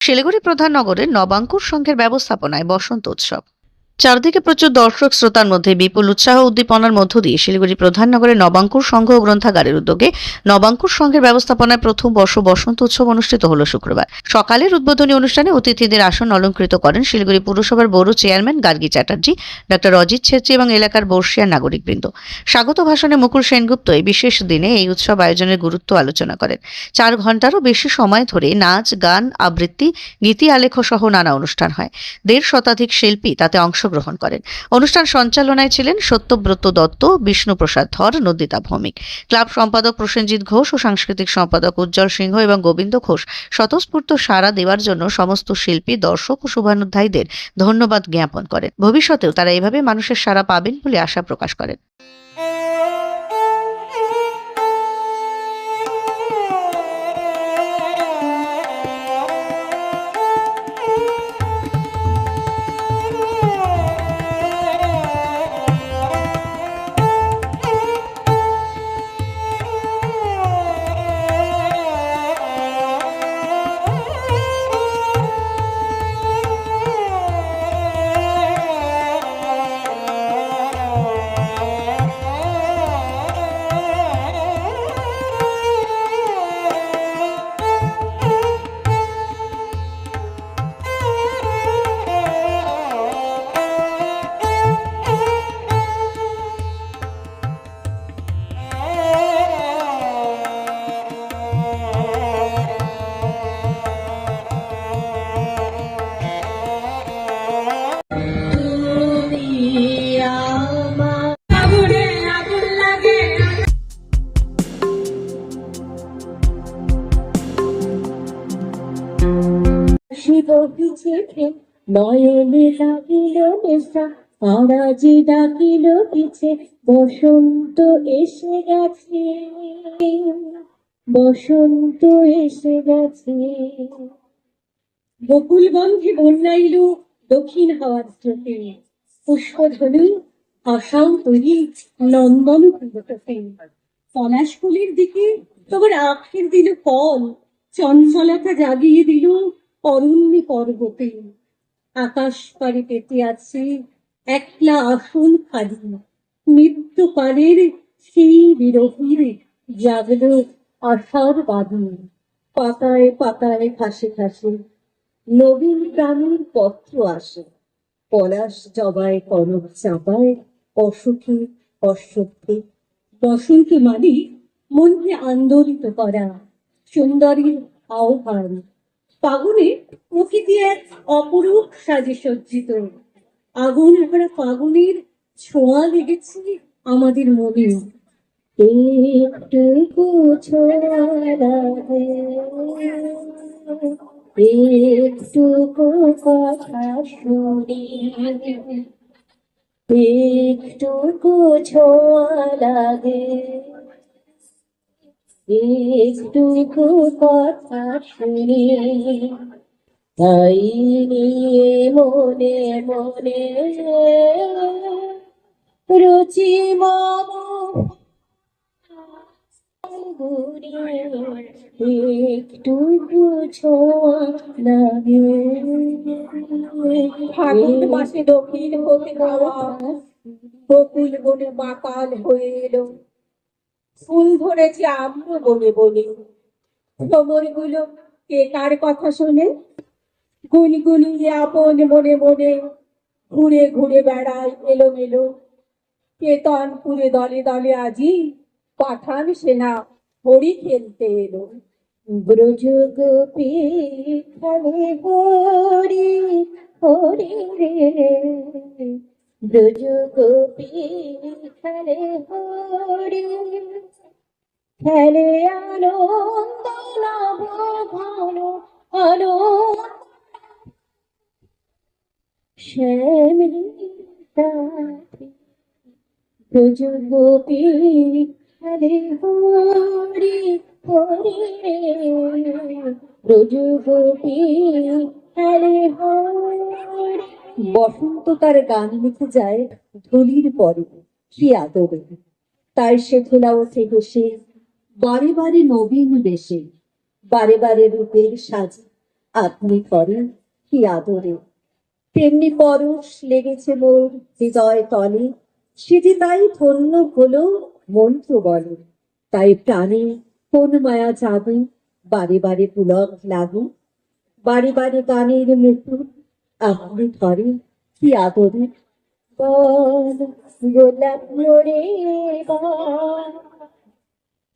শিলিগুড়ি প্রধান নগরের নবাঙ্কুর সংঘের ব্যবস্থাপনায় বসন্ত উৎসব। চারদিকে প্রচুর দর্শক শ্রোতার মধ্যে বিপুল উৎসাহ উদ্দীপনার মধ্য দিয়ে শিলিগুড়ি প্রধান নগরের নবাঙ্কুর সংঘ গ্রন্থাগারের উদ্যোগে নবাঙ্কুর সংঘের ব্যবস্থাপনায় প্রথম বর্ষ বসন্ত উৎসব অনুষ্ঠিত হলো শুক্রবার। সকালের উদ্বোধনী অনুষ্ঠানে অতিথিদের আসন অলঙ্কৃত করেন শিলিগুড়ি পুরসভার বড় চেয়ারম্যান গার্গী চ্যাটার্জি ডক্টর অজিত ছেত্রী এবং এলাকার বর্ষিয়ার নাগরিকবৃন্দ। স্বাগত ভাষণে মুকুল সেনগুপ্ত এই বিশেষ দিনে এই উৎসব আয়োজনের গুরুত্ব আলোচনা করেন। চার ঘন্টারও বেশি সময় ধরে নাচ, গান, আবৃত্তি, গীতি আলেখ সহ নানা অনুষ্ঠান হয়। দেড় শতাধিক শিল্পী তাতে অংশগ্রহণ করেন। অনুষ্ঠান সঞ্চালনায় ছিলেন সত্যব্রত দত্ত, বিষ্ণুপ্রসাদ ধর, নন্দিতা ভৌমিক। ক্লাব সম্পাদক প্রসেনজিৎ ঘোষ ও সাংস্কৃতিক সম্পাদক উজ্জ্বল সিংহ এবং গোবিন্দ ঘোষ স্বতঃস্ফূর্ত সাড়া দেওয়ার জন্য সমস্ত শিল্পী, দর্শক ও শুভানুধ্যায়ীদের ধন্যবাদ জ্ঞাপন করেন। ভবিষ্যতেও তারা এভাবে মানুষের সাড়া পাবেন বলে আশা প্রকাশ করেন। নয়নে লাগিল নেশা আরাজি ডাকিল পিছে, বসন্ত এসে গেছে। বসন্ত এসে গেছে। বকুল গন্ধে বন্যাইল দক্ষিণ হাওয়ার স্রোতে। পুষ্পধ্বনি আশাও তৈরি নন্দন প্রিয়ততে পলাশফুলের দিকে তোমার আখের দিল ফল, চঞ্চলতা জাগিয়ে দিল অরণ্য পর্বতে। আকাশ পারে পেতে আছে একলা আসন খালি। মৃত্যুকালের সেই বিরোধীর জাগলো আশার বাদী পাতায় পাতায় ঘাসে ঘাসে নবীন প্রাণীর পত্র আসে। পলাশ জবায় কনক চাপায় অসুখী অসুখী বসন্ত মানে মনকে আন্দোলিত করা। সুন্দরীর আহ্বান ফাগুনে প্রকৃতি এক অপরূপ সাজে সজ্জিত। আগুন ভরা ফাগুনের ছোঁয়া লেগেছে আমাদের মনে একটু একটু কথা শুনি। একটু ছোঁয়া লাগে একটু কথা শুনি। তাই নিয়ে মনে মনে রুচি মম একটু ছোঁয়া লাগে ফাগুন মাসে দক্ষিণ হতে গাওয়া বকুল বনে বাকাল হয়ে এলো। ফুল ধরেছে আম্র বনে বনে ভ্রমরগুলো কে কার কথা শোনে? গুনগুনিয়ে আপন মনে মনে ঘুরে ঘুরে বেড়ায় এলো মেলো কেতনপুরে দলে দলে আজি পাঠান সেনা হরি খেলতে এলো। ব্রজ গোপী হরি হরি রে। ব্রজ গোপী খালে হরি খেলে আনন্দ। নব ঘন ব্রজ গোপী হরে হরি। হরি ব্রজ গোপী হরে হরি। বসন্ত তার গান লিখে যায় ধুলির পরে, কি আদরে তাই সে ধুলা ওঠে বসে বারে বারে নবীন বেশে, বারে বারে রূপের সাজে, আপনি করেন কি আদরে। তেমনি পরশ লেগেছে মোর হৃদয় তলে সেটি তাই ধন্য হলো মন্ত্র বলে। তাই প্রাণে কোন মায়া জাগু, বারে বারে পুলক লাগু, বারে বারে গানের মুকুট আপনি ধরেন কি আদরে? গোলাপ মোরে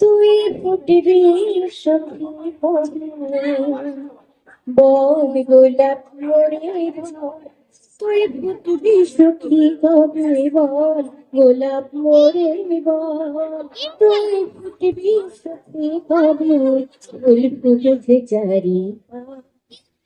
তুই ফুটবি সখী বল গোলাপ মোরে তুই ফুটবি সখী কবে বল? গোলাপ মোরে বল। তুই ফুটবি সখী কবে? ফুল ফুটেছে চারি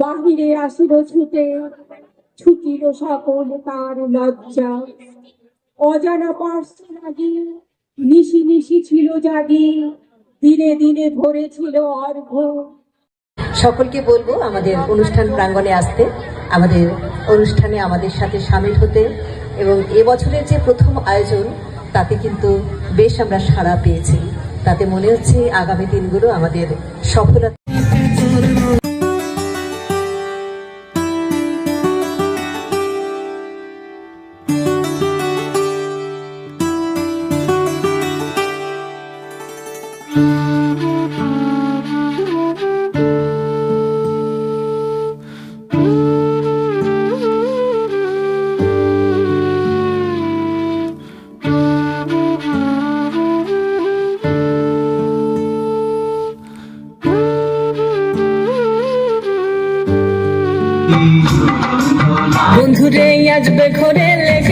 বাহিরে আসিল ছুটে ছুটিল সকল তার লজ্জা। অজানা পার্শ্ব লাগি নিশি নিশি ছিল জাগি, দিনে দিনে ভরেছিল অর্ঘ সকলকে বলব, আমাদের অনুষ্ঠান প্রাঙ্গণে আসতে, আমাদের অনুষ্ঠানে আমাদের সাথে সামিল হতে এবং এবছরের যে প্রথম আয়োজন, তাতে কিন্তু বেশ আমরা সাড়া পেয়েছি। তাতে মনে হচ্ছে আগামী দিনগুলো আমাদের সফলতা বন্ধুরে আজ বেঘরে লেগে